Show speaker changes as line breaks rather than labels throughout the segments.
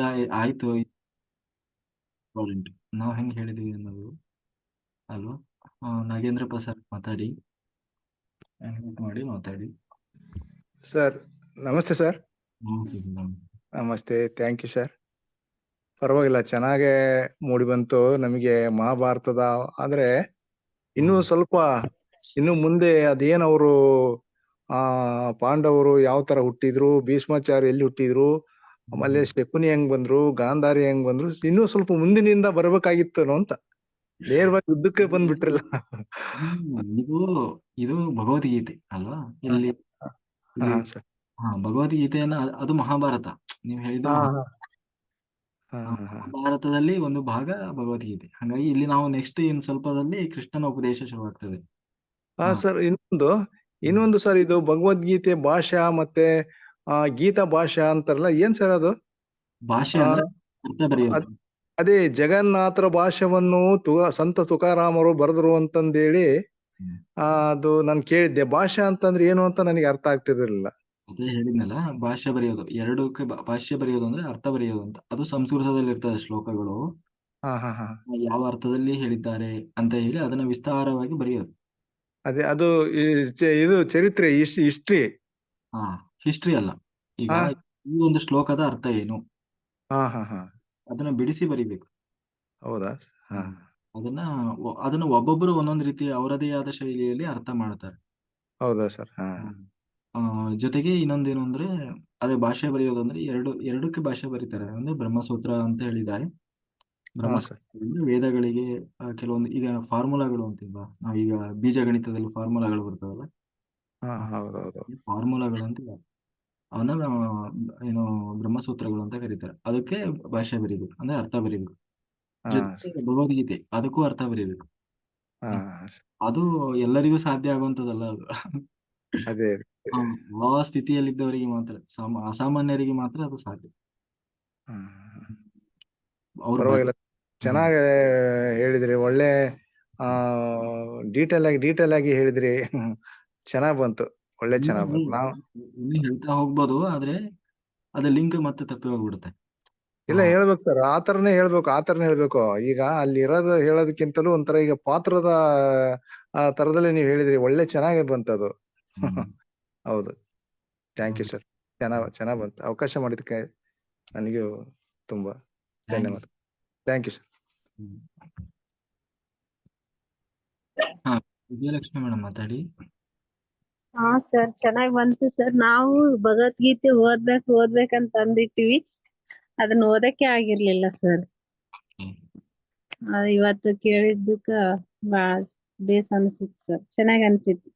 ಆಯ್- ಆಯ್ತು. ಇಂಪಾರ್ಟೆಂಟ್ ನಾವು ಹೆಂಗೆ ಹೇಳಿದ್ವಿ ಅನ್ನೋದು. ಅಲ್ವಾ? ಆ, ನಾಗೇಂದ್ರ ಪ್ರಸಾದ್ ಮಾತಾಡಿ. ಮಾಡಿ ಮಾತಾಡಿ.
ಸರ್ ನಮಸ್ತೆ ಸರ್.
ನಮಸ್ತೆ
ಥ್ಯಾಂಕ್ ಯು ಸರ್. ಪರವಾಗಿಲ್ಲ ಚೆನ್ನಾಗೆ ಮೂಡಿ ಬಂತು. ನಮಗೆ ಮಹಾಭಾರತದ ಆದ್ರೆ ಇನ್ನೂ ಸ್ವಲ್ಪ ಇನ್ನು ಮುಂದೆ ಅದೇನವರು ಆ ಪಾಂಡವರು ಯಾವ ತರ ಹುಟ್ಟಿದ್ರು ಭೀಷ್ಮಾಚಾರ್ಯ ಎಲ್ಲಿ ಹುಟ್ಟಿದ್ರು ಆಮೇಲೆ ಶಕುನಿ ಹೆಂಗ್ ಬಂದ್ರು ಗಾಂಧಾರಿ ಹೆಂಗ್ ಬಂದ್ರು ಇನ್ನೂ ಸ್ವಲ್ಪ ಮುಂದಿನಿಂದ ಬರ್ಬೇಕಾಗಿತ್ತೇನೋ ಅಂತ. ನೇರವಾಗಿ ಯುದ್ಧಕ್ಕೆ ಬಂದ್ಬಿಟ್ರಲ್ಲ.
ಇದು ಇದು ಭಗವದ್ಗೀತೆ ಅಲ್ವಾ? ಇಲ್ಲಿ ಭಗವದ್ಗೀತೆಯನ್ನ ಅದು ಮಹಾಭಾರತ. ನೀವು
ಹೇಳಿದ
ಮಹಾಭಾರತದಲ್ಲಿ ಒಂದು ಭಾಗ ಭಗವದ್ಗೀತೆ. ಹಾಗಾಗಿ ಇಲ್ಲಿ ನಾವು ನೆಕ್ಸ್ಟ್ ಇನ್ ಸ್ವಲ್ಪದಲ್ಲಿ ಕೃಷ್ಣನ ಉಪದೇಶ ಶುರುವಾಗ್ತದೆ.
ಹಾ. ಸರ್ ಇನ್ನೊಂದು ಇನ್ನೊಂದು ಸರ್ ಇದು ಭಗವದ್ಗೀತೆ ಭಾಷಾ ಮತ್ತೆ ಆ ಗೀತಾ ಭಾಷಾ ಅಂತಾರಲ್ಲ ಏನ್ ಸರ್ ಅದು?
ಭಾಷೆ
ಆ,
ಅಂದ್ರೆ ಅರ್ಥ ಬರೆಯೋದು.
ಅದೇ ಜಗನ್ನಾಥರ ಭಾಷವನ್ನು ತು ಸಂತ ತುಕಾರಾಮರು ಬರೆದ್ರು ಅಂತಂದೇಳಿ. ಆ ಅದು ನಾನು ಕೇಳಿದ್ದೆ. ಭಾಷೆ ಅಂತಂದ್ರೆ ಏನು ಅಂತ ನನಗೆ ಅರ್ಥ ಆಗ್ತಿರ್ಲಿಲ್ಲ.
ಅದೇ ಹೇಳಿದ್ನಲ್ಲ ಭಾಷೆ ಬರೆಯೋದು. ಎರಡಕ್ಕೆ ಭಾಷೆ ಬರೆಯೋದು ಅಂದ್ರೆ ಅರ್ಥ ಬರೆಯೋದು ಅಂತ. ಅದು ಸಂಸ್ಕೃತದಲ್ಲಿ ಇರ್ತದೆ ಶ್ಲೋಕಗಳು.
ಹಾ ಹಾ ಹಾ.
ಯಾವ ಅರ್ಥದಲ್ಲಿ ಹೇಳಿದ್ದಾರೆ ಅಂತ ಹೇಳಿ ಅದನ್ನ ವಿಸ್ತಾರವಾಗಿ ಬರೆಯೋದು.
ಅದೇ ಅದು ಈ ಚೆ- ಇದು ಚರಿತ್ರೆ ಹಿಸ್ಟ್ರಿ.
ಹಾ. ಹಿಸ್ಟ್ರಿ ಅಲ್ಲ. ಈಗ
ಹಾ.
ಈ ಒಂದು ಶ್ಲೋಕದ ಅರ್ಥ ಏನು?
ಹಾ ಹಾ ಹಾ.
ಅದನ್ನ ಬಿಡಿಸಿ ಬರಿಬೇಕು.
ಹೌದಾ? ಹಾ
ಹ್ಮ್. ಅದನ್ನ ಒ- ಅದನ್ನ ಒಬ್ಬೊಬ್ಬರು ಒಂದೊಂದು ರೀತಿ ಅವರದೇ ಆದ ಶೈಲಿಯಲ್ಲಿ ಅರ್ಥ ಮಾಡ್ತಾರೆ
ಹೌದಾ ಸರ್? ಹಾ.
ಆ, ಜೊತೆಗೆ ಇನ್ನೊಂದೇನು ಅಂದ್ರೆ ಅದೇ ಭಾಷೆ ಬರೆಯೋದಂದ್ರೆ ಎರಡು ಎರಡಕ್ಕೆ ಭಾಷೆ ಬರೀತಾರೆ. ಅಂದ್ರೆ ಬ್ರಹ್ಮಸೂತ್ರ ಅಂತ ಹೇಳಿದ್ದಾರೆ.
ಹಾ
ಬ್ರಹ್ಮಸೂತ್ರ
ಸರ್.
ಅಂದ್ರೆ ವೇದಗಳಿಗೆ ಆ, ಕೆಲವೊಂದು ಈಗ ಫಾರ್ಮುಲಾಗಳು ಅಂತಿಲ್ವಾ? ನಾವೀಗ ಬೀಜಗಣಿತದಲ್ಲಿ ಫಾರ್ಮುಲಾಗಳು ಬರ್ತಾವಲ್ಲ.
ಹಾ ಹೌದೌದು.
ಫಾರ್ಮುಲಾಗಳು ಅಂತ. ಅವನ್ನ ಏನು ಬ್ರಹ್ಮಸೂತ್ರಗಳು ಅಂತ ಕರೀತಾರೆ. ಅದಕ್ಕೆ ಭಾಷೆ ಬರೀಬೇಕು ಅಂದ್ರೆ ಅರ್ಥ ಬರೀಬೇಕು. ಭಗವದ್ಗೀತೆ ಅದಕ್ಕೂ ಅರ್ಥ ಬರೀಬೇಕು. ಅದು ಎಲ್ಲರಿಗೂ ಸಾಧ್ಯ ಆಗುವಂತದಲ್ಲ ಅದು.
ಅದೇ
ಆ ಸ್ಥಿತಿಯಲ್ಲಿದ್ದವರಿಗೆ ಮಾತ್ರ ಸಾಮ ಅಸಾಮಾನ್ಯರಿಗೆ ಮಾತ್ರ ಅದು ಸಾಧ್ಯ.
ಚೆನ್ನಾಗಿ ಹೇಳಿದ್ರಿ. ಒಳ್ಳೆ ಆ ಡೀಟೇಲ್ ಆಗಿ ಡೀಟೇಲ್ ಆಗಿ ಹೇಳಿದ್ರಿ. ಚೆನ್ನಾಗ್ ಬಂತು. ಒಳ್ಳೆ ಚೆನ್ನಾಗ್ ಬಂತು ನಾವು
ಇನ್ನೂ ಹೇಳ್ತಾ ಹೋಗ್ಬೋದು ಆದ್ರೆ ಅದ ಲಿಂಕ್ ಮತ್ತೆ ತಪ್ಪಿ ಹೋಗ್ಬಿಡುತ್ತೆ.
ಇಲ್ಲ ಹೇಳ್ಬೇಕು ಸರ್. ಆ ತರನೇ ಹೇಳ್ಬೇಕು ಆ ತರನೇ ಹೇಳ್ಬೇಕು. ಈಗ ಅಲ್ಲಿ ಇರೋದು ಹೇಳೋದಕ್ಕಿಂತಲೂ ಒಂಥರ ಈಗ ಪಾತ್ರದ ಆ ತರದಲ್ಲಿ ನೀವು ಹೇಳಿದ್ರಿ ಒಳ್ಳೆ ಚೆನ್ನಾಗಿ ಬಂತದು.
ಅದು
ಹೌದು. ಥ್ಯಾಂಕ್ ಯು ಸರ್ ಚೆನ್ನಾಗ್ ಚೆನ್ನಾಗ್ ಬಂತು. ಅವಕಾಶ ಮಾಡಿದಕ್ಕೆ ನನಗೂ ತುಂಬಾ ಧನ್ಯವಾದ. Thank you sir.
ಹಾ ವಿಜಯಲಕ್ಷ್ಮಿ ಮೇಡಮ್ ಮಾತಾಡಿ.
ಹಾ ಸರ್ ಚೆನ್ನಾಗ್ ಬಂತು ಸರ್ ನಾವು ಭಗವದ್ಗೀತೆ ಓದ್ಬೇಕು ಓದ್ಬೇಕಂತ ಅಂದಿಟ್ಟಿವಿ ಅದನ್ನ ಓದಕ್ಕೆ ಆಗಿರ್ಲಿಲ್ಲ ಸರ್
ಹ್ಮ್.
ಇವತ್ತು ಕೇಳಿದ್ದಕ್ಕ ಬಾಳ ಬೇಸ್ ಅನ್ಸಿತ್ತು ಸರ್ ಚೆನ್ನಾಗ್ ಅನ್ಸಿತ್ತು.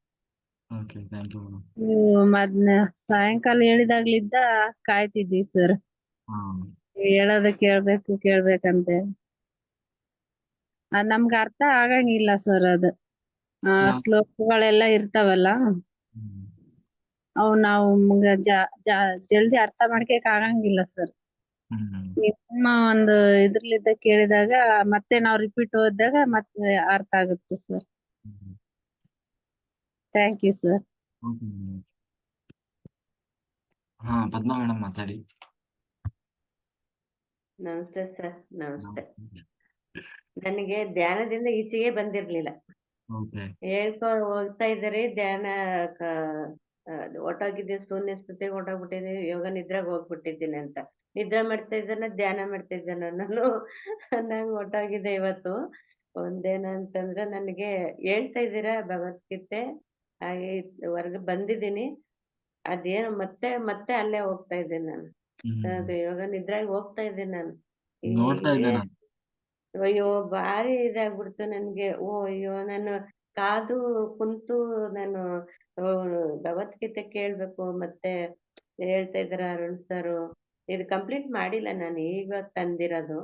ಓಕೆ ಥ್ಯಾಂಕ್ ಯು ಮೇಡಮ್
ನೀವು ಮದ್ನ ಸಾಯಂಕಾಲ ಹೇಳಿದಾಗ್ಲಿದ್ದ ಕಾಯ್ತಿದ್ವಿ ಸರ್
ಹಾ.
ಹೇಳೋದ ಕೇಳ್ಬೇಕು ಕೇಳ್ಬೇಕಂತೆ. ಅದ್ ನಮ್ಗ ಅರ್ಥ ಆಗಂಗಿಲ್ಲ ಸರ್ ಅದು. ಆ
ಶ್ಲೋಕಗಳೆಲ್ಲಾ
ಶ್ಲೋಕಗಳೆಲ್ಲ ಇರ್ತಾವಲ್ಲ. ಅವು ನಾವು ಮುಂಗ ಜ- ಜ- ಜಲ್ದಿ ಅರ್ಥ ಮಾಡ್ಕೊಕ್ ಆಗಂಗಿಲ್ಲ ಸರ್. ನಿಮ್ಮ ಒಂದು ಇದ್ರಲಿದ್ದ ಕೇಳಿದಾಗ ಮತ್ತೆ ನಾವು ರಿಪೀಟ್ ಓದಿದಾಗ ಮತ್ತೆ ಅರ್ಥ ಆಗುತ್ತೆ ಸರ್. ಥ್ಯಾಂಕ್ ಯು ಸರ್
ಹಾ ಪದ್ಮಾ ಮೇಡಮ್ ಮಾತಾಡಿ.
ನಮಸ್ತೆ ಸರ್ ನಮಸ್ತೆ. ನನಗೆ ಧ್ಯಾನದಿಂದ ಈಚೆಗೆ ಬಂದಿರ್ಲಿಲ್ಲ.
ಓಕೆ.
ಹೇಳ್ಕೊ ಹೋಗ್ತಾ ಇದ್ದಾರೆ ಧ್ಯಾನ ಹೊಟ್ಟೋಗಿದ್ದೆ ಶೂನ್ಯ ಸ್ಥಿತಿಗೆ ಹೊಟ್ಟೋಗ್ಬಿಟ್ಟಿದ್ದೀನಿ ಯೋಗ ನಿದ್ರೆಗೆ ಹೋಗ್ಬಿಟ್ಟಿದ್ದೀನಿ ಅಂತ. ನಿದ್ರೆ ಮಾಡ್ತಾ ಇದ್ದಾನ ಧ್ಯಾನ ಮಾಡ್ತಾ ಇದ್ದಾನ ನಾನು ನಂಗೆ ಒಟ್ಟಾಗಿದೆ ಇವತ್ತು. ಒಂದೇನಂತಂದ್ರೆ ನನಗೆ ಹೇಳ್ತಾ ಇದ್ದೀರಾ ಭಗವದ್ಗೀತೆ ಹಾಗೆ ಹೊರಗೆ ಬಂದಿದ್ದೀನಿ. ಅದೇನು ಮತ್ತೆ ಮತ್ತೆ ಅಲ್ಲೇ ಹೋಗ್ತಾ ಇದ್ದೀನಿ ನಾನು. ಅದು ಯೋಗ ನಿದ್ರಾಗಿ ಹೋಗ್ತಾ ಇದ್ದೀನಿ ನಾನು. ಅಯ್ಯೋ ಭಾರಿ ಇದಾಗ್ಬಿಡ್ತು ನನ್ಗೆ. ಓ ಅಯ್ಯೋ ನಾನು ಕಾದು ಕುಂತು ನಾನು ಭಗವದ್ಗೀತೆ ಕೇಳ್ಬೇಕು ಮತ್ತೆ ಹೇಳ್ತಾ ಇದಾರ ಅರುಣ್ ಸರ್. ಇದು ಕಂಪ್ಲೀಟ್ ಮಾಡಿಲ್ಲ ನಾನು ಈಗ ತಂದಿರೋದು.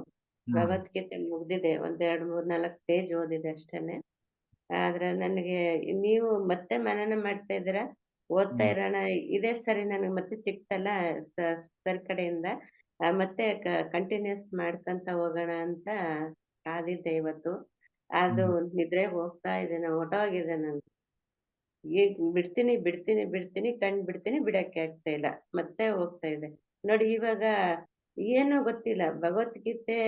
ಭಗವದ್ಗೀತೆ ಮುಗ್ದಿದೆ ಒಂದ್ ಎರಡ್ ಮೂರ್ ನಾಲ್ಕು ಪೇಜ್ ಓದಿದೆ ಅಷ್ಟೇನೆ. ಆದ್ರೆ ನನಗೆ ನೀವು ಮತ್ತೆ ಮನನ ಮಾಡ್ತಾ ಇದ್ರ ಓದ್ತಾ. ಇರೋಣ ಇದೇ ಸರಿ ನನಗೆ ಮತ್ತೆ ಸಿಕ್ತಲ್ಲ ಸರ್ ಕಡೆಯಿಂದ? ಮತ್ತೆ ಕಂಟಿನ್ಯೂಸ್ ಮಾಡ್ಕೊಂತ ಹೋಗೋಣ ಅಂತ ಕಾದಿದ್ದೆ ಇವತ್ತು. ಅದು ನಿದ್ರೆ ಹೋಗ್ತಾ ಇದ್ದೇನೆ ಹೊಟ್ಟೋಗಿದೆ ನಾನು. ಈಗ ಬಿಡ್ತೀನಿ ಬಿಡ್ತೀನಿ ಬಿಡ್ತೀನಿ ಕಣ್ ಬಿಡ್ತೀನಿ ಬಿಡಕ್ಕೆ ಆಗ್ತಾ ಇಲ್ಲ. ಮತ್ತೆ ಹೋಗ್ತಾ ಇದೆ. ನೋಡಿ ಇವಾಗ ಏನೋ ಗೊತ್ತಿಲ್ಲ. ಭಗವದ್ಗೀತೆ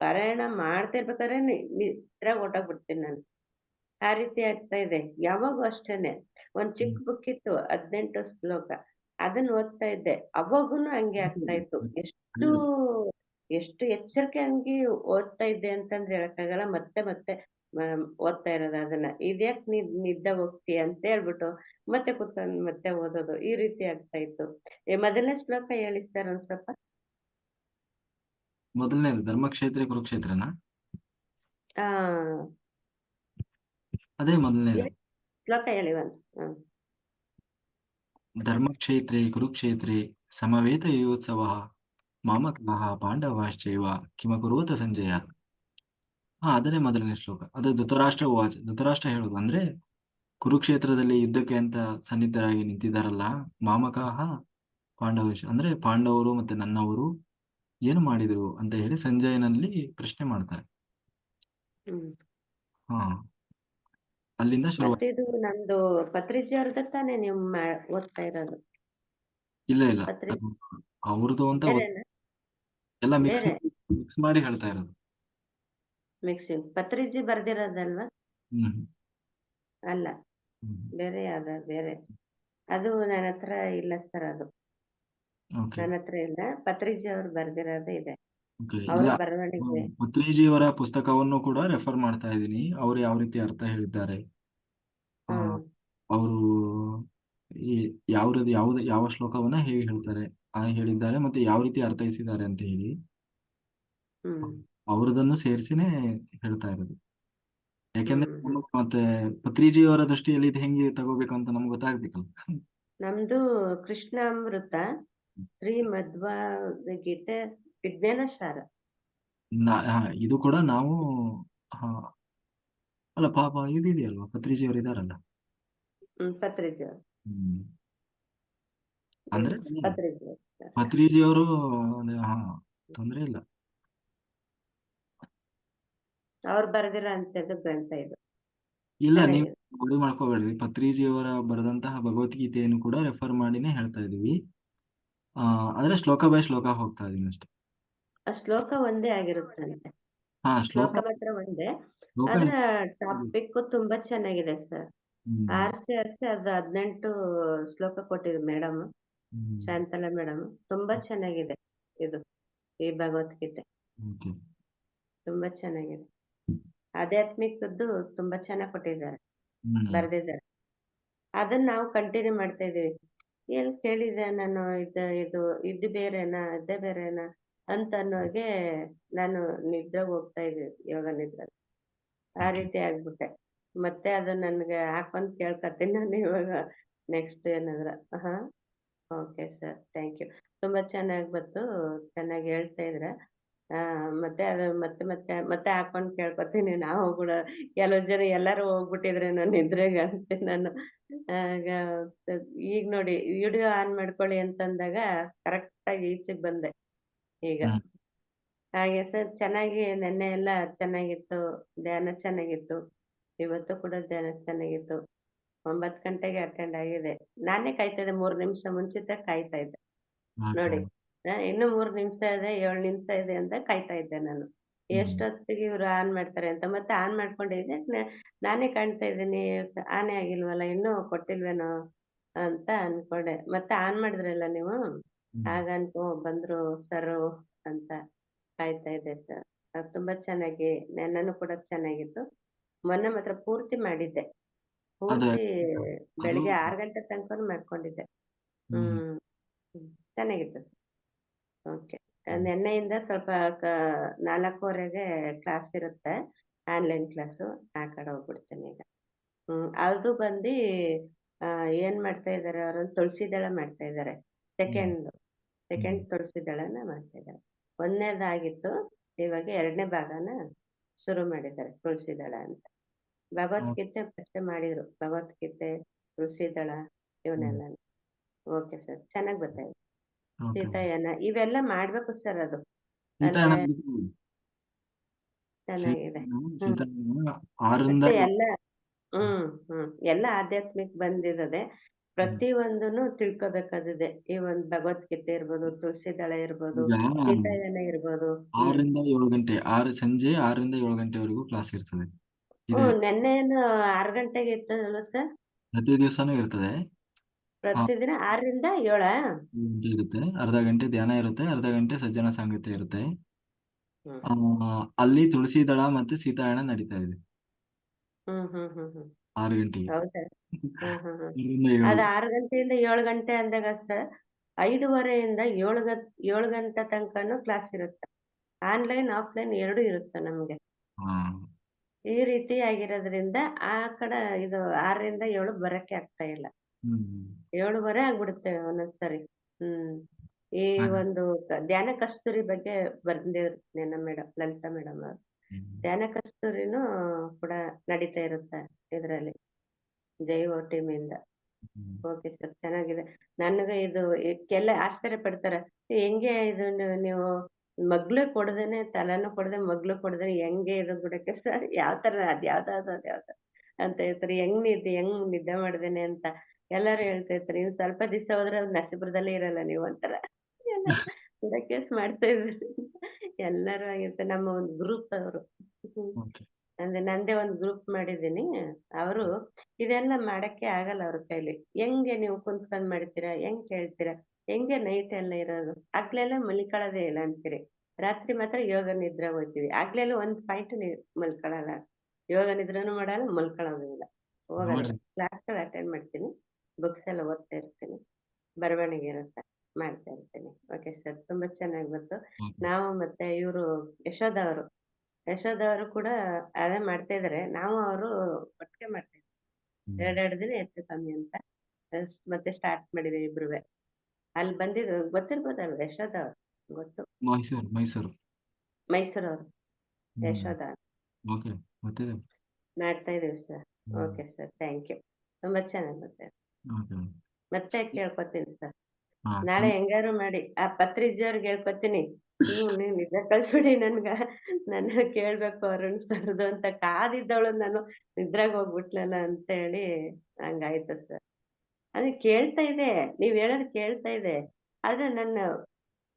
ಪಾರಾಯಣ ಮಾಡ್ತಾ ಇರ್ಬೇಕಾದ್ರೆ ಇದ್ರಾಗ ಹೊಟ್ಟೋಗ್ಬಿಡ್ತೀನಿ ನಾನು. ಆ ರೀತಿ ಆಗ್ತಾ ಇದೆ. ಯಾವಾಗೂ ಅಷ್ಟೇನೆ. ಒಂದ್ ಚಿಕ್ಕ ಬುಕ್ ಇತ್ತು ಹದಿನೆಂಟು ಶ್ಲೋಕ. ಅದನ್ನ ಓದ್ತಾ ಇದ್ದೆ. ಅವಾಗೂನು ಹಂಗೆ ಆಗ್ತಾ ಇತ್ತು. ಎಷ್ಟು ಎಷ್ಟು ಎಚ್ಚರಿಕೆ ಹಂಗೆ ಓದ್ತಾ ಇದ್ದೆ ಅಂತಂದ್ರೆ ಹೇಳಕ್ಕಾಗಲ್ಲ. ಮತ್ತೆ ಮತ್ತೆ ಓದ್ತಾ ಇರೋದು ಅದನ್ನ. ಇದ್ಯಾಕ್ ನಿದ್ ನಿದ್ದೆ ಹೋಗ್ತಿ ಅಂತ ಹೇಳ್ಬಿಟ್ಟು ಮತ್ತೆ ಕುತ್ಕೊಂಡ್ ಮತ್ತೆ ಓದೋದು. ಈ ರೀತಿ ಆಗ್ತಾ ಇತ್ತು. ಏ, ಮೊದಲನೇ ಶ್ಲೋಕ ಹೇಳಿ ಸರ್ ಒಂದ್ ಸ್ವಲ್ಪ.
ಮೊದಲನೇ ಧರ್ಮಕ್ಷೇತ್ರ ಕುರುಕ್ಷೇತ್ರನ?
ಆ.
ಅದೇ ಮೊದಲನೇ
ಶ್ಲೋಕ ಹೇಳಿ ಒಂದು.
ಧರ್ಮಕ್ಷೇತ್ರ ಕುರುಕ್ಷೇತ್ರೇ ಸಮವೇತಯೋತ್ಸವः ಮಾಮಕಾಹ ಪಾಂಡವಾಶ್ಚೈವ ಕಿಮಕುರೋತ ಸಂಜಯ. ಹಾ ಅದನ್ನೇ ಮೊದಲನೇ ಶ್ಲೋಕ. ಅದು ಧೃತರಾಷ್ಟ್ರ ವಾಚ್ ಧೃತರಾಷ್ಟ್ರ ಹೇಳೋದು ಅಂದ್ರೆ ಕುರುಕ್ಷೇತ್ರದಲ್ಲಿ ಯುದ್ಧಕ್ಕೆ ಅಂತ ಸನ್ನಿಧರಾಗಿ ನಿಂತಿದ್ದಾರಲ್ಲ ಮಾಮಕಾಹ ಪಾಂಡವೇಶ. ಅಂದ್ರೆ ಪಾಂಡವರು ಮತ್ತೆ ನನ್ನವರು ಏನು ಮಾಡಿದ್ರು ಅಂತ ಹೇಳಿ ಸಂಜಯನಲ್ಲಿ ಪ್ರಶ್ನೆ ಮಾಡ್ತಾರೆ. ಹಾ. ಅಲ್ಲಿಂದ ಶುರು
ಇದು ನಂದು ತಾನೇ ನೀವು ಓದ್ತಾ ಇರೋದು?
ಇಲ್ಲ ಇಲ್ಲ. ಅವ್ರದ್ದು ಅಂತ ಎಲ್ಲ ಮಿಕ್ಸ್. ಮಿಕ್ಸ್ ಮಾಡಿ ಹೇಳ್ತಾ ಇರೋದು.
ಮಿಕ್ಸಿಂಗ್ ಪತ್ರಿಜಿ ಬರ್ದಿರೋದಲ್ವಾ? ಅಲ್ಲ. ಬೇರೆ ಯಾವ್ದ? ಬೇರೆ. ಅದು ನನ್ನ ಹತ್ರ ಇಲ್ಲ ಸರ್ ಅದು. ನನ್ನ ಹತ್ರ ಇಲ್ಲ. ಪತ್ರಿಜಿ ಅವ್ರು ಬರ್ದಿರೋದು ಇದೆ. ಅವರ
ಇಲ್ಲ
ಬರವಣಿಗೆ.
ಪತ್ರಿಜಿಯವರ ಪುಸ್ತಕವನ್ನು ಕೂಡ ರೆಫರ್ ಮಾಡ್ತಾ ಇದ್ದೀನಿ. ಅವರು ಯಾವ ರೀತಿ ಅರ್ಥ ಹೇಳಿದ್ದಾರೆ? ಅವರು ಯಾವ್ದು ಯಾವ್ದು ಯಾವ ಶ್ಲೋಕವನ್ನ ಹೇಗೆ ಹೇಳ್ತಾರೆ? ಹೇಳಿದ್ದಾರೆ ಮತ್ತೆ ಯಾವ ರೀತಿ ಅರ್ಥೈಸಿದ್ದಾರೆ ಅಂತ ಹೇಳಿ. ಅವ್ರದನ್ನು ಸೇರಿಸಿನೇ ಹೇಳ್ತಾ ಇರೋದು. ಯಾಕೆಂದ್ರೆ ಮತ್ತೆ ಪತ್ರಿಜಿ ಪತ್ರಿಜಿಯವರ ದೃಷ್ಟಿಯಲ್ಲಿ ಇದು ಹೆಂಗೆ ತಗೋಬೇಕು ಅಂತ ನಮ್ಗೆ ಗೊತ್ತಾಗ್ಬೇಕಲ್ಲ.
ನಮ್ದು ಕೃಷ್ಣಾಮೃತ ಶ್ರೀ ಮಧ್ವಗೀತೆ ವಿಜ್ಞಾನ ಸಾರ
ಇದು ಕೂಡ ನಾವು ಅಲ್ಲ ಪಾಪ ಪತ್ರಿಜಿಯವರು ಇದಾರಲ್ಲ.
ಹ್ಮ್ ಪತ್ರಿಜಿ ಅವ್ರು
ಹ್ಮ್ ಅಂದ್ರೆ
ಪತ್ರಿಜಿ ಅವರು
ಪತ್ರಿಜಿಯವರು ಹಾ ತೊಂದ್ರೆ ಇಲ್ಲ.
ಅವ್ರು ಬರ್ದಿರೋ ಅಂತದ್ದು ಗ್ರಂಥ ಇದು.
ಇಲ್ಲ ನೀವು ಗುರಿ ಮಾಡ್ಕೋಬೇಡ್ರಿ. ಪತ್ರಿಜಿಯವರ ಬರೆದಂತಹ ಭಗವದ್ಗೀತೆಯನ್ನು ಕೂಡ ರೆಫರ್ ಮಾಡಿನೇ ಹೇಳ್ತಾ ಇದೀವಿ ಆ ಆದ್ರೆ ಶ್ಲೋಕ ಬೈ ಶ್ಲೋಕ ಹೋಗ್ತಾ ಇದೀನಿ ಅಷ್ಟೇ.
ಆ ಶ್ಲೋಕ ಒಂದೇ ಆಗಿರುತ್ತಂತೆ.
ಹಾ
ಶ್ಲೋಕ
ಶ್ಲೋಕ
ಮಾತ್ರ ಒಂದೇ. ಅದ್ರ ಟಾಪಿಕ್ ತುಂಬಾ ಚೆನ್ನಾಗಿದೆ ಸರ್
ಹ್ಮ್,
ಆರ್ಸಿ ಆರ್ಸಿ ಅದ್ ಹದಿನೆಂಟು ಶ್ಲೋಕ ಕೊಟ್ಟಿದ್ರು ಮೇಡಮ್
ಹ್ಮ್,
ಶಾಂತಲಾ ಮೇಡಮ್ ತುಂಬಾ ಚೆನ್ನಾಗಿದೆ ಇದು ಈ ಭಗವದ್ಗೀತೆ. ತುಂಬಾ ಚೆನ್ನಾಗಿದೆ. ಆಧ್ಯಾತ್ಮಿಕದ್ದು ತುಂಬಾ ಚೆನ್ನಾಗಿ ಕೊಟ್ಟಿದ್ದಾರೆ ಬರ್ದಿದ್ದಾರೆ. ಅದನ್ನ ನಾವು ಕಂಟಿನ್ಯೂ ಮಾಡ್ತಾ ಇದೀವಿ ಎಲ್ ಕೇಳಿದೆ ನಾನು ಇದು ಇದು ಇದು ಬೇರೆನಾ ಅದೇ ಬೇರೆನಾ ಅಂತ ಅನ್ನೋಗೆ ನಾನು ನಿದ್ರೆ ಹೋಗ್ತಾ ಇದ್ದೆ ಯೋಗ ನಿದ್ರೆ ಆ ರೀತಿ ಆಗ್ಬಿಟ್ಟೆ. ಮತ್ತೆ ಅದು ನನ್ಗೆ ಹಾಕೊಂಡ್ ಕೇಳ್ಕತ್ತೀನಿ ನಾನು ಇವಾಗ ನೆಕ್ಸ್ಟ್ ಏನಾದ್ರ. ಹಾ ಓಕೆ ಸರ್ ಥ್ಯಾಂಕ್ ಯು ತುಂಬಾ ಚೆನ್ನಾಗಿ ಬಂತು ಚೆನ್ನಾಗಿ ಹೇಳ್ತಾ ಇದ್ರ. ಆ ಮತ್ತೆ ಅದು ಮತ್ತೆ ಮತ್ತೆ ಮತ್ತೆ ಹಾಕೊಂಡ್ ಕೇಳ್ಕೊತೀನಿ ನಾವು ಕೂಡ. ಕೆಲವು ಜನ ಎಲ್ಲಾರು ಹೋಗ್ಬಿಟ್ಟಿದ್ರೆ ನಾನು ನಿದ್ರೆಗೆ ಅಂತ ನಾನು. ಆಗ ಈಗ ನೋಡಿ ವಿಡಿಯೋ ಆನ್ ಮಾಡ್ಕೊಳ್ಳಿ ಅಂತಂದಾಗ ಕರೆಕ್ಟ್ ಆಗಿ ಈಚೆಗ್ ಬಂದೆ ಈಗ. ಹಾಗೆ ಸರ್ ಚೆನ್ನಾಗಿ ನೆನ್ನೆ ಎಲ್ಲ ಚೆನ್ನಾಗಿತ್ತು ಧ್ಯಾನ ಚೆನ್ನಾಗಿತ್ತು. ಇವತ್ತು ಕೂಡ ಧ್ಯಾನ ಚೆನ್ನಾಗಿತ್ತು. ಒಂಬತ್ತು ಗಂಟೆಗೆ ಅಟೆಂಡ್ ಆಗಿದೆ. ನಾನೇ ಕಾಯ್ತಾ ಇದ್ದೆ ಮೂರ್ ನಿಮಿಷ ಮುಂಚಿತ ಕಾಯ್ತಾ ಇದ್ದೆ. ನೋಡಿ. ಇನ್ನು ಮೂರ್ ನಿಮಿಷ ಇದೆ ಏಳು ನಿಮಿಷ ಇದೆ ಅಂತ ಕಾಯ್ತಾ ಇದ್ದೆ ನಾನು. ಎಷ್ಟೊತ್ತಿಗೆ ಇವ್ರು ಆನ್ ಮಾಡ್ತಾರೆ ಅಂತ ಮತ್ತೆ ಆನ್ ಮಾಡ್ಕೊಂಡಿದ್ದೆ ನಾನೇ ಕಾಣ್ತಾ ಇದ್ದೀನಿ ಆನೇ ಆಗಿಲ್ವಲ್ಲ ಇನ್ನೂ ಕೊಟ್ಟಿಲ್ವೇನೋ ಅಂತ ಅನ್ಕೊಂಡೆ. ಮತ್ತೆ ಆನ್ ಮಾಡಿದ್ರಲ್ಲ ನೀವು. ಆಗ ಅನ್ಕೊ ಬಂದ್ರು ಸರ್ ಅಂತ ಕಾಯ್ತಾ ಇದ್ದೆ ಸರ್ ಅದು ತುಂಬಾ ಚೆನ್ನಾಗಿ ನೆನ್ನನು ಕೂಡ ಚೆನ್ನಾಗಿತ್ತು. ಮೊನ್ನೆ ಮಾತ್ರ ಪೂರ್ತಿ ಮಾಡಿದ್ದೆ. ಪೂರ್ತಿ ಬೆಳಿಗ್ಗೆ ಆರ್ ಗಂಟೆ ತನಕ ಮಾಡ್ಕೊಂಡಿದ್ದೆ.
ಹ್ಮ್.
ಚೆನ್ನಾಗಿತ್ತು. ಓಕೆ ನಿನ್ನೆಯಿಂದ ಸ್ವಲ್ಪ ನಾಲ್ಕೂವರೆಗೆ ಕ್ಲಾಸ್ ಇರುತ್ತೆ. ಆನ್ಲೈನ್ ಕ್ಲಾಸು ಆ ಕಡೆ ಹೋಗ್ಬಿಡ್ತೇನೆ ಈಗ. ಹ್ಮ್. ಅದು ಬಂದು ಏನ್ ಮಾಡ್ತಾ ಇದ್ದಾರೆ ಅವರು ತುಳಸಿ ದಳ ಮಾಡ್ತಾ ಇದ್ದಾರೆ ಸೆಕೆಂಡ್ ಸೆಕೆಂಡ್ ತುಳಸಿದಳನ ಮಾಡ್ತಾ ಇದ್ದಾರೆ ಒಂದನೇದಾಗಿತ್ತು. ಇವಾಗ ಎರಡನೇ ಭಾಗನ ಶುರು ಮಾಡಿದ್ದಾರೆ ತುಳಸಿದಳ ಅಂತ. ಭಗವದ್ಗೀತೆ ಫಸ್ಟ್ ಮಾಡಿದ್ರು. ಭಗವದ್ಗೀತೆ ತುಳಸಿದಳ ಇವನ್ನೆಲ್ಲ ಓಕೆ ಸರ್ ಚೆನ್ನಾಗಿ ಗೊತ್ತಾಯ್ತು
ಓಕೆ.
ಸೀತಾಯನ ಇವೆಲ್ಲ ಮಾಡ್ಬೇಕು ಸರ್ ಅದು. ಚೆನ್ನಾಗಿದೆ. ಮತ್ತೆ ಎಲ್ಲ ಹ್ಮ್ ಹ್ಮ್ ಎಲ್ಲ ಆಧ್ಯಾತ್ಮಿಕ ಬಂದಿರದೆ ಪ್ರತಿ ಒಂದನ್ನು ತಿಳ್ಕೊಬೇಕಾದಿದೆ ಈ ಒಂದ್ ಭಗವದ್ಗೀತೆ ಇರ್ಬೋದು ತುಳಸಿ ದಳ ಇರ್ಬೋದು ಸೀತಾಯನ ಇರ್ಬೋದು.
ಆರರಿಂದ ಏಳು ಗಂಟೆ ಆರು ಸಂಜೆ ಆರರಿಂದ ಏಳು ಗಂಟೆವರೆಗೂ ಕ್ಲಾಸ್ ಇರ್ತದೆ. ಹ್ಮ್
ಹ್ಮ್ ನೆನ್ನೆನು ಆರ್ ಗಂಟೆಗೆ ಇತ್ತಲ್ಲ ಸರ್?
ಪ್ರತಿ ದಿವಸನೂ ಇರ್ತದೆ.
ಪ್ರತಿದಿನ ಆರರಿಂದ ಏಳ.
ಗಂಟೆ ಇರುತ್ತೆ. ಅರ್ಧ ಗಂಟೆ ಧ್ಯಾನ ಇರುತ್ತೆ ಅರ್ಧ ಗಂಟೆ ಸಜ್ಜನ ಸಂಗತಿ ಇರುತ್ತೆ. ಆ, ಅಲ್ಲಿ ತುಳಸಿ ದಳ ಮತ್ತೆ ಸೀತಾಯಣ ನಡೀತಾ ಇದೆ.
ಹ್ಮ್ ಹ್ಮ್ ಹ್ಮ್ ಹ್ಮ್.
ಆರು ಗಂಟೆಗೆ.
ಹೌದಾ? ಹ್ಮ್ ಹ್ಮ್ ಹ್ಮ್.
ಆರರಿಂದ ಏಳು.
ಅದ ಆರು ಗಂಟೆಯಿಂದ ಏಳು ಗಂಟೆ ಅಂದಾಗ ಸರ್ ಐದೂವರೆಯಿಂದ ಏಳು ಏಳು ಗಂಟೆ ತನಕನೂ ಕ್ಲಾಸ್ ಇರುತ್ತೆ. ಆನ್ಲೈನ್ ಆಫ್ಲೈನ್ ಎರಡು ಇರುತ್ತೆ ನಮ್ಗೆ.
ಹಾ.
ಈ ರೀತಿ ಆಗಿರೋದ್ರಿಂದ ಆ ಕಡೆ ಇದು ಆರರಿಂದ ಏಳು ಬರಕ್ಕೆ ಆಗ್ತಾ ಇಲ್ಲ. ಏಳುವರೆ ಆಗ್ಬಿಡುತ್ತೆ ಒಂದೊಂದ್ಸರಿ. ಹ್ಮ್. ಈ ಒಂದು ಧ್ಯಾನ ಕಸ್ತೂರಿ ಬಗ್ಗೆ ಬರ್ದಿರ್ತೀನಿ ಮೇಡಮ್ ಲಲಿತಾ ಮೇಡಮ್ ಅವ್ರು. ಧ್ಯಾನ ಕಸ್ತೂರಿನೂ ಕೂಡ ನಡೀತಾ ಇರುತ್ತೆ ಇದರಲ್ಲಿ ಜೈವ ಟೀಮ್ ಇಂದ ಓಕೆ ಸರ್ ಚೆನ್ನಾಗಿದೆ. ನನಗೆ ಇದು ಕೆಲ್ಲ ಆಶ್ಚರ್ಯ ಪಡ್ತಾರೆ ಹೆಂಗೆ ಇದು ನೀವು- ಮಗ್ಳು ಕೊಡದೇನೆ ತಲೆನೂ ಕೊಡದೆ ಮಗ್ಳು ಕೊಡದೆ ಹೆಂಗೆ ಇದು ಬಿಡಕ್ಕೆ ಸರ್? ಯಾವ ತರ ಅದ್ ಯಾವ್ದಾದ್ರು ಅದ್ ಯಾವ್ದು ಅಂತ ಹೇಳ್ತಾರೆ. ಹೆಂಗ್ ನಿದ್ದೆ ಹೆಂಗ್ ನಿದ್ದೆ ಮಾಡ್ದೇನೆ ಅಂತ. ಎಲ್ಲಾರು ಹೇಳ್ತಾ ಇರ್ತಾರೆ ನೀವು ಸ್ವಲ್ಪ ದಿವಸ ಹೋದ್ರೆ ಅದು ನರಸೀಪುರದಲ್ಲೇ ಇರಲ್ಲ ನೀವು ಅಂತಾರ. ಕೇಸ್ ಮಾಡ್ತಾ ಇದ್ರು ಎಲ್ಲರೂ ಆಗಿರ್ತಾರೆ ನಮ್ಮ ಒಂದು ಗ್ರೂಪ್ ಅವರು. ಅಂದ್ರೆ ನಂದೇ ಒಂದು ಗ್ರೂಪ್ ಮಾಡಿದ್ದೀನಿ. ಅವರು ಇದೆಲ್ಲ ಮಾಡಕ್ಕೆ ಆಗಲ್ಲ ಅವ್ರ ಕೈಲಿ. ಹೆಂಗೆ ನೀವು ಕುಂತ್ಕೊಂಡ್ ಮಾಡ್ತೀರಾ ಹೆಂಗ್ ಕೇಳ್ತೀರಾ ಹೆಂಗೆ ನೈಟ್ ಎಲ್ಲ ಇರೋದು? ಆಗ್ಲೆಲ್ಲ ಮಲ್ಕೊಳ್ಳೋದೇ ಇಲ್ಲ ಅಂತೀರಿ. ರಾತ್ರಿ ಮಾತ್ರ ಯೋಗ ನಿದ್ರೆ ಹೋಗ್ತೀವಿ. ಆಗ್ಲೆಲ್ಲ ಒಂದ್ ಪಾಯಿಂಟ್ ಮಲ್ಕೊಳ್ಳಲ್ಲ. ಯೋಗ ನಿದ್ರೆನೂ ಮಾಡಲ್ಲ ಮಲ್ಕೊಳ್ಳೋದು ಇಲ್ಲ. ಹೋಗಲ್ಲ.
ಕ್ಲಾಸ್
ಕ್ಲಾಸ್ಗಳು ಅಟೆಂಡ್ ಮಾಡ್ತೀನಿ. ಬುಕ್ಸ್ ಎಲ್ಲ ಓದ್ತಾ ಇರ್ತೀನಿ. ಬರವಣಿಗೆ ಇರುತ್ತೆ ಮಾಡ್ತಾ ಇರ್ತೀನಿ. ಓಕೆ ಸರ್ ತುಂಬಾ ಚೆನ್ನಾಗಿ ಬಂತು. ನಾವು ಮತ್ತೆ ಇವರು ಯಶೋಧ ಅವರು. ಯಶೋಧ ಅವರು ಕೂಡ ಅದೇ ಮಾಡ್ತಾ ಇದಾರೆ. ನಾವು ಅವರು ಒಟ್ಟಿಗೆ ಮಾಡ್ತಾ ಇದ್ವಿ.
ಹ್ಮ್.
ಎರಡೆರಡು ದಿನ ಹೆಚ್ಚು ಕಮ್ಮಿ ಅಂತ. ಮತ್ತೆ ಸ್ಟಾರ್ಟ್ ಮಾಡಿದೀವಿ ಇಬ್ರುವೆ. ಅಲ್ಲಿ ಬಂದಿದ್ರು ಗೊತ್ತಿರ್ಬೋದಲ್ವ ಯಶೋಧ ಅವರು? ಗೊತ್ತು?
ಮೈಸೂರು ಮೈಸೂರು.
ಮೈಸೂರು ಅವರು. ಯಶೋಧ.
ಓಕೆ
ಮಾಡ್ತಾ ಇದೀವಿ sir okay sir thank you ತುಂಬಾ ಚೆನ್ನಾಗಿ
Okay.
ಮತ್ತೆ ಕೇಳ್ಕೊತೀನಿ ಸರ್? ನಾಳೆ ಹೆಂಗಾರು ಮಾಡಿ. ಆ ಪತ್ರಿಜಿಯವ್ರಿಗೆ ಹೇಳ್ಕೊತೀನಿ. ನೀವ್ ನಿಜ ಕಳ್ಸ್ಬಿಡಿ ನನ್ಗ. ನನ್ನ ಕೇಳ್ಬೇಕು ಅರುಣ್ ಸರ್ದು ಅಂತ ಕಾದಿದ್ದವಳು ನಾನು ನಿದ್ರಾಗ ಹೋಗ್ಬಿಟ್ಲಲ್ಲ ಅಂತ ಹೇಳಿ ಹಂಗಾಯ್ತು ಸರ್. ಅದೇ ಕೇಳ್ತಾ ಇದೆ. ನೀವ್ ಹೇಳೋದ್ ಕೇಳ್ತಾ ಇದೆ. ಆದ್ರೆ ನನ್ನ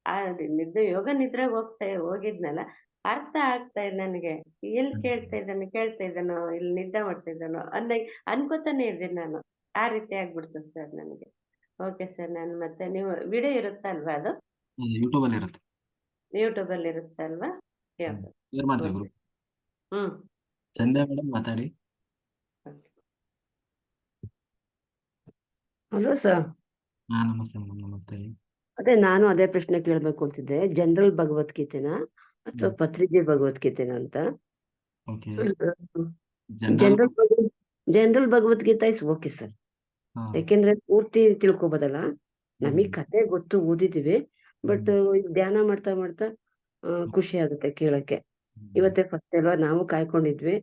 ಆ ನಿದ್ದೆ ಯೋಗ ನಿದ್ರಾಗ ಹೋಗ್ತಾ ಹೋಗಿದ್ನಲ್ಲ. ಅರ್ಥ ಆಗ್ತಾ ಇದೆ ನನಗೆ. ಎಲ್ಲಿ ಕೇಳ್ತಾ ಇದ್ದಾನೆ ಕೇಳ್ತಾ ಇದ್ದಾನೋ ಇಲ್ಲಿ ನಿದ್ದೆ ಮಾಡ್ತಾ ಇದ್ದಾನೋ ಅನ್ನ ಅನ್ಕೋತಾನೆ ಇದ್ದೀನಿ ನಾನು. ಆ ರೀತಿ ಆಗ್ಬಿಡ್ತದೆ ಸರ್ ನನಗೆ ಓಕೆ ಸರ್ ನಾನು ಮತ್ತೆ ನೀವು ವಿಡಿಯೋ ಇರುತ್ತಲ್ವಾ ಅದು?
ಅದು ಯೂಟ್ಯೂಬ್ ಅಲ್ಲಿ ಇರುತ್ತೆ.
ಯೂಟ್ಯೂಬ್ ಅಲ್ಲಿ ಇರುತ್ತಲ್ವಾ
ಶೇರ್ ಮಾಡ್ತೀವಿ ಗುರು.
ಹ್ಮ್.
ಚಂದ ಮೇಡಮ್ ಮಾತಾಡಿ.
ಹಲೋ ಸರ್
ಹಾ ನಮಸ್ತೆ ಮೇಡಮ್ ನಮಸ್ತೆ
ಅದೇ ನಾನು ಅದೇ ಪ್ರಶ್ನೆ ಕೇಳಬೇಕು ಅಂತಿದ್ದೆ. ಜನರಲ್ ಭಗವದ್ಗೀತೆನ ಅಥವಾ ಪತ್ರಿಕೆ ಭಗವದ್ಗೀತೆನ ಅಂತ?
Okay
general
general
Bhagavad Gita is okay sir ಯಾಕೆಂದ್ರೆ ಪೂರ್ತಿ ತಿಳ್ಕೊಬೋದಲ್ಲ? ನಮಗ್
ಕಥೆ
ಕತೆ ಗೊತ್ತು ಓದಿದೀವಿ. ಬಟ್ ಧ್ಯಾನ ಮಾಡ್ತಾ ಮಾಡ್ತಾ ಖುಷಿ ಆಗುತ್ತೆ ಕೇಳಕ್ಕೆ. ಇವತ್ತೇ ಫಸ್ಟ್ ಅಲ್ವಾ? ನಾವು ಕಾಯ್ಕೊಂಡಿದ್ವಿ.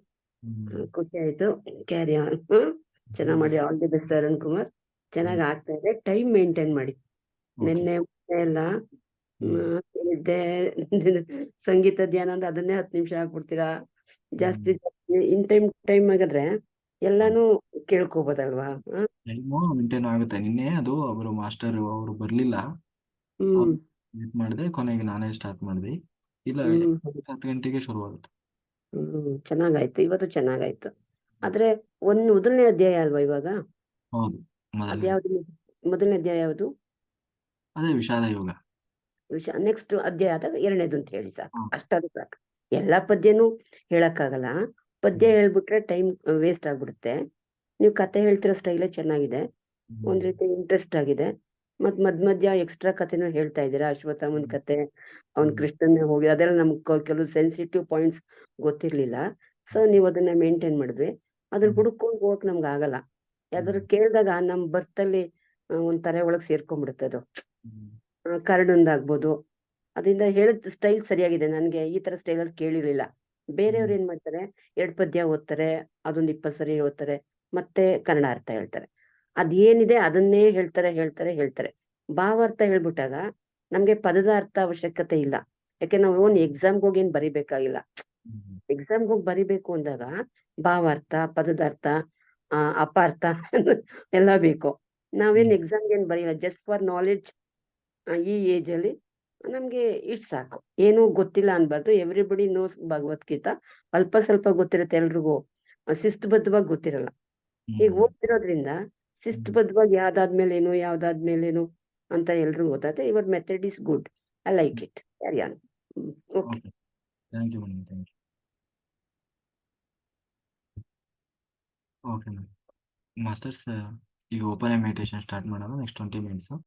ಖುಷಿ ಆಯ್ತು. ಕ್ಯಾರಿ ಆನ್ ಚೆನ್ನಾಗ್ ಮಾಡಿ. All the best Arun Kumar. ಚೆನ್ನಾಗ್ ಆಗ್ತಾ ಇದೆ. ಟೈಮ್ ಮೇಂಟೈನ್ ಮಾಡಿ. ನಿನ್ನೆ ಎಲ್ಲ ಹೇಳಿದ್ದೆ ಸಂಗೀತ ಧ್ಯಾನ ಅಂದ್ರೆ ಅದನ್ನೇ ಹತ್ತು ನಿಮಿಷ ಹಾಕ್ಬಿಡ್ತೀರಾ ಜಾಸ್ತಿ ಜಾಸ್ತಿ. ಇನ್ ಟೈಮ್ ಟೈಮ್ ಆಗಿದ್ರೆ ಎಲ್ಲಾನು ಕೇಳ್ಕೋಬೋದಲ್ವಾ? ಹ?
ಟೈಮು ಮೇಂಟೈನ್ ಆಗುತ್ತೆ. ನಿನ್ನೆ ಅದು ಅವರು ಮಾಸ್ಟರ್ ಅವರು ಬರ್ಲಿಲ್ಲ.
ಹ್ಮ್.
ವೇಟ್ ಮಾಡಿದೆ ಕೊನೆಗೆ ನಾನೇ ಸ್ಟಾರ್ಟ್ ಮಾಡಿದೆ. ಇಲ್ಲ
ಹ್ಮ್.
ಹತ್ತು ಗಂಟೆಗೆ ಶುರುವಾಗುತ್ತೆ.
ಹ್ಮ್ ಚೆನ್ನಾಗಾಯ್ತು. ಇವತ್ತು ಚೆನ್ನಾಗಾಯ್ತು. ಆದ್ರೆ ಒಂದ್ ಮೊದಲನೇ ಅಧ್ಯಾಯ ಅಲ್ವಾ ಇವಾಗ?
ಹೌದು ಮೊದಲನೇ.
ಅದ್ಯಾವ್ದು ಮೊದಲನೇ ಅಧ್ಯಾಯ ಯಾವುದು?
ಅದೇ ವಿಷಾದ ಯೋಗ.
ವಿಷ ನೆಕ್ಸ್ಟ್ ಅಧ್ಯಾಯ ಆದಾಗ ಎರಡನೇದು ಅಂತ ಹೇಳಿ ಸಾಕು.
ಹ್ಮ್.
ಅಷ್ಟಾದ್ರೂ ಸಾಕು. ಎಲ್ಲಾ ಪದ್ಯನೂ ಹೇಳಕ್ಕಾಗಲ್ಲ. ಪದ್ಯ ಹೇಳ್ಬಿಟ್ರೆ ಟೈಮ್ ವೇಸ್ಟ್ ಆಗ್ಬಿಡುತ್ತೆ. ನೀವು ಕತೆ ಹೇಳ್ತಿರೋ ಸ್ಟೈಲೇ ಚೆನ್ನಾಗಿದೆ. ಒಂದ್ ರೀತಿ ಇಂಟ್ರೆಸ್ಟ್ ಆಗಿದೆ. ಮತ್ ಮಧ್ಯ ಮಧ್ಯ ಎಕ್ಸ್ಟ್ರಾ ಕಥೆನೂ ಹೇಳ್ತಾ ಇದ್ದೀರಾ? ಅಶ್ವತ್ಥಾಮನ್ ಕತೆ ಅವ್ನ್ ಕೃಷ್ಣನ್ ಹೋಗಿ ಅದೆಲ್ಲ ನಮ್ಗೆ ಕೆಲವು ಸೆನ್ಸಿಟಿವ್ ಪಾಯಿಂಟ್ಸ್ ಗೊತ್ತಿರ್ಲಿಲ್ಲ. ಸೊ ನೀವ್ ಅದನ್ನ ಮೇಂಟೈನ್ ಮಾಡಿದ್ವಿ. ಅದ್ರ. ಹುಡುಕೊಂಡು ಹೋಗಕ್ ನಮ್ಗೆ ಆಗಲ್ಲ. ಯಾವ್ದಾದ್ರು ಕೇಳಿದಾಗ ನಮ್ ಬರ್ತಲ್ಲಿ ಒಂದ್ ತಲೆ ಒಳಗ್ ಸೇರ್ಕೊಂಡ್ಬಿಡುತ್ತೆ ಅದು. ಕರಡೊಂದಾಗ್ಬೋದು ಅದರಿಂದ ಹೇಳಿದ ಸ್ಟೈಲ್ ಸರಿಯಾಗಿದೆ. ನನ್ಗೆ ಈ ತರ ಸ್ಟೈಲ್ ಅಲ್ಲಿ ಕೇಳಿರ್ಲಿಲ್ಲ. ಬೇರೆಯವ್ರು ಏನ್ ಮಾಡ್ತಾರೆ? ಎರಡ್ ಪದ್ಯ ಓದ್ತಾರೆ ಅದೊಂದ್ ಇಪ್ಪತ್ ಸರಿ ಓದ್ತಾರೆ ಮತ್ತೆ ಕನ್ನಡ ಅರ್ಥ ಹೇಳ್ತಾರೆ. ಅದೇನಿದೆ ಅದನ್ನೇ ಹೇಳ್ತಾರೆ ಹೇಳ್ತಾರೆ ಹೇಳ್ತಾರೆ. ಭಾವಾರ್ಥ ಹೇಳ್ಬಿಟ್ಟಾಗ ನಮ್ಗೆ ಪದದ ಅರ್ಥ ಅವಶ್ಯಕತೆ ಇಲ್ಲ. ಯಾಕೆ ನಾವು ಒಂದ್ ಎಕ್ಸಾಮ್ಗೆ ಹೋಗಿ ಏನ್ ಬರಿಬೇಕಾಗಿಲ್ಲ. ಎಕ್ಸಾಮ್ಗೆ ಹೋಗಿ ಬರಿಬೇಕು ಅಂದಾಗ ಭಾವಾರ್ಥ ಪದದ ಅರ್ಥ ಆ ಅಪಾರ್ಥ ಎಲ್ಲ ಬೇಕು. ನಾವೇನ್
ಎಕ್ಸಾಮ್ಗೆ
ಎಕ್ಸಾಮ್ ಏನ್ ಬರೀಲ್ಲ ಜಸ್ಟ್ ಫಾರ್ ನಾಲೆಡ್ಜ್ ಈ ಏಜ್ ಅಲ್ಲಿ ನಮ್ಗೆ ಇಟ್ ಸಾಕು. ಏನು ಗೊತ್ತಿಲ್ಲ ಅನ್ಬಾರ್ದು. Everybody knows Bhagavad Gita. ಅಲ್ಪ ಸ್ವಲ್ಪ ಗೊತ್ತಿರುತ್ತೆ ಎಲ್ರಿಗೂ. ಶಿಸ್ತುಬದ್ಧವಾಗಿ ಗೊತ್ತಿರಲ್ಲ. ಈಗ ಓದ್ತಿರೋದ್ರಿಂದ ಶಿಸ್ತುಬದ್ಧವಾಗಿ ಯಾವ್ದಾದ್ಮೇಲೆ ಏನು ಯಾವ್ದಾದ್ಮೇಲೇನು ಅಂತ ಎಲ್ರಿಗೂ ಗೊತ್ತಾಗುತ್ತೆ. ಇವರ್ method is good I like it carry on okay
okay thank you madam thank you okay madam masters ಈಗ ಓಪನ್ ಮೆಡಿಟೇಷನ್ ಸ್ಟಾರ್ಟ್ ಮಾಡೋಣ. Next twenty minutes